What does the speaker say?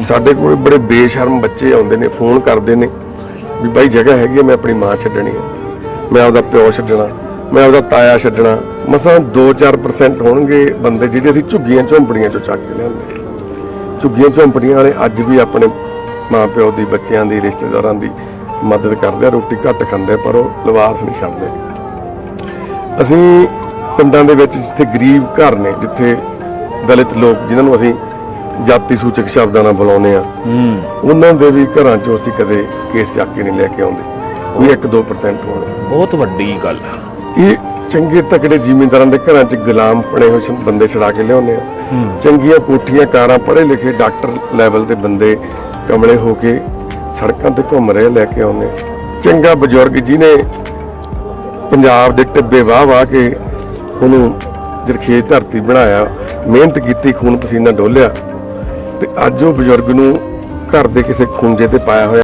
ਸਾਡੇ ਕੋਲ ਬੜੇ ਬੇਸ਼ਰਮ ਬੱਚੇ ਆਉਂਦੇ ਨੇ, ਫੋਨ ਕਰਦੇ ਨੇ ਵੀ ਬਾਈ ਜਗ੍ਹਾ ਹੈਗੀ ਮੈਂ ਆਪਣੀ ਮਾਂ ਛੱਡਣੀ ਆ। ਮੈਂ ਆਪਦਾ ਪਿਓ ਛੱਡਣਾ, ਮੈਂ ਆਪਦਾ ਤਾਇਆ ਛੱਡਣਾ। ਮਸਾਂ 2-4% ਹੋਣਗੇ ਬੰਦੇ ਜਿਹੜੇ ਅਸੀਂ ਝੁੱਗੀਆਂ ਝੌਂਪੜੀਆਂ ਚੋਂ ਚੱਕ ਕੇ ਲਿਆਉਂਦੇ ਝੁੱਗੀਆਂ ਝੌਂਪੜੀਆਂ ਵਾਲੇ ਅੱਜ ਵੀ ਆਪਣੇ ਮਾਂ ਪਿਓ ਦੀ, ਬੱਚਿਆਂ ਦੀ, ਰਿਸ਼ਤੇਦਾਰਾਂ ਦੀ ਮਦਦ ਕਰਦੇ ਆ, ਰੋਟੀ ਘੱਟ ਖਾਂਦੇ ਪਰ ਉਹ ਲਿਬਾਸ ਨਹੀਂ ਛੱਡਦੇ। ਅਸੀਂ ਪਿੰਡਾਂ ਦੇ ਵਿੱਚ ਜਿੱਥੇ ਗਰੀਬ ਘਰ ਨੇ, ਜਿੱਥੇ ਦਲਿਤ ਲੋਕ, ਜਿਨ੍ਹਾਂ ਨੂੰ ਅਸੀਂ ਜਾਤੀ ਸੂਚਕ ਸ਼ਬਦਾਂ ਨਾਲ ਬੁਲਾਉਂਦੇ ਆ ਹੂੰ। ਉਹਨਾਂ ਦੇ ਵੀ ਘਰਾਂ 'ਚੋਂ ਅਸੀਂ ਕਦੇ ਕੇਸ ਚੱਕ ਕੇ ਨਹੀਂ ਲੈ ਕੇ ਆਉਂਦੇ। ਕੋਈ 1-2% ਹੋਣ ਬਹੁਤ ਵੱਡੀ ਗੱਲ ਆ। ਇਹ ਚੰਗੇ ਤਕੜੇ ਜ਼ਿਮੀਂਦਾਰਾਂ ਦੇ ਘਰਾਂ 'ਚ ਗੁਲਾਮ ਬਣੇ ਹੋਏ ਬੰਦੇ ਛੜਾ ਕੇ ਲਿਆਉਂਦੇ ਆ। ਚੰਗੀਆਂ ਕੋਠੀਆਂ ਕਾਰਾਂ ਪੜ੍ਹੇ ਲਿਖੇ ਡਾਕਟਰ ਲੈਵਲ ਦੇ ਬੰਦੇ ਕਮਲੇ ਹੋ ਕੇ ਸੜਕਾਂ ਤੇ ਘੁੰਮ ਰਹੇ ਲੈ ਕੇ ਆਉਂਦੇ। ਚੰਗਾ ਬਜ਼ੁਰਗ ਜਿਹਨੇ ਪੰਜਾਬ ਦੇ ਟਿੱਬੇ ਵਾਹ ਵਾਹ ਕੇ ਉਹਨੂੰ ਜਰਖੇਜ ਧਰਤੀ ਬਣਾਇਆ ਮਿਹਨਤ ਕੀਤੀ ਖੂਨ ਪਸੀਨਾ ਡੋਲਿਆ ਤੇ ਅੱਜ ਉਹ ਬਜ਼ੁਰਗ ਨੂੰ ਘਰ ਦੇ ਕਿਸੇ ਖੁੰਝੇ ਤੇ ਪਾਇਆ ਹੋਇਆ